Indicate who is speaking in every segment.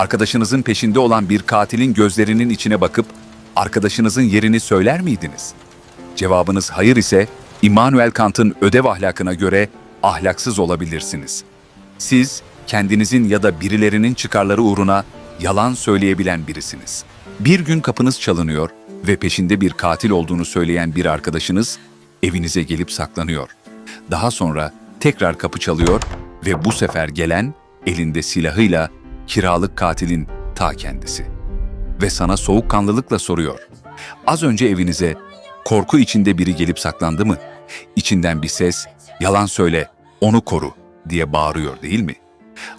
Speaker 1: arkadaşınızın peşinde olan bir katilin gözlerinin içine bakıp arkadaşınızın yerini söyler miydiniz? Cevabınız hayır ise Immanuel Kant'ın ödev ahlakına göre ahlaksız olabilirsiniz. Siz kendinizin ya da birilerinin çıkarları uğruna yalan söyleyebilen birisiniz. Bir gün kapınız çalınıyor ve peşinde bir katil olduğunu söyleyen bir arkadaşınız evinize gelip saklanıyor. Daha sonra tekrar kapı çalıyor ve bu sefer gelen elinde silahıyla kiralık katilin ta kendisi. Ve sana soğukkanlılıkla soruyor. Az önce evinize korku içinde biri gelip saklandı mı? İçinden bir ses, yalan söyle, onu koru diye bağırıyor değil mi?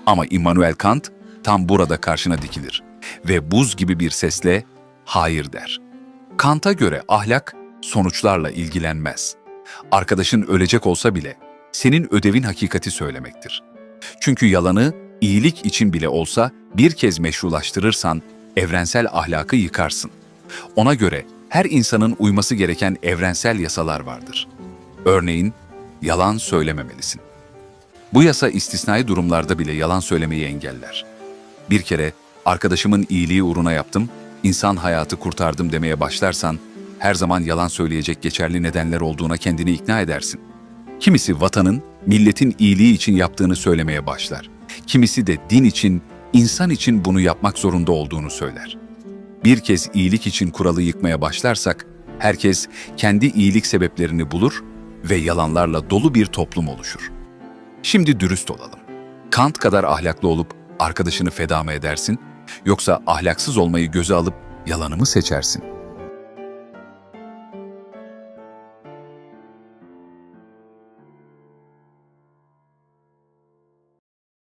Speaker 1: Ama Immanuel Kant tam burada karşına dikilir ve buz gibi bir sesle hayır der. Kant'a göre ahlak sonuçlarla ilgilenmez. Arkadaşın ölecek olsa bile senin ödevin hakikati söylemektir. Çünkü yalanı iyilik için bile olsa bir kez meşrulaştırırsan evrensel ahlakı yıkarsın. Ona göre her insanın uyması gereken evrensel yasalar vardır. Örneğin yalan söylememelisin. Bu yasa istisnai durumlarda bile yalan söylemeyi engeller. Bir kere arkadaşımın iyiliği uğruna yaptım, insan hayatı kurtardım demeye başlarsan her zaman yalan söyleyecek geçerli nedenler olduğuna kendini ikna edersin. Kimisi vatanın, milletin iyiliği için yaptığını söylemeye başlar. Kimisi de din için, insan için bunu yapmak zorunda olduğunu söyler. Bir kez iyilik için kuralı yıkmaya başlarsak, herkes kendi iyilik sebeplerini bulur ve yalanlarla dolu bir toplum oluşur. Şimdi dürüst olalım. Kant kadar ahlaklı olup arkadaşını feda mı edersin? Yoksa ahlaksız olmayı göze alıp yalanı mı seçersin?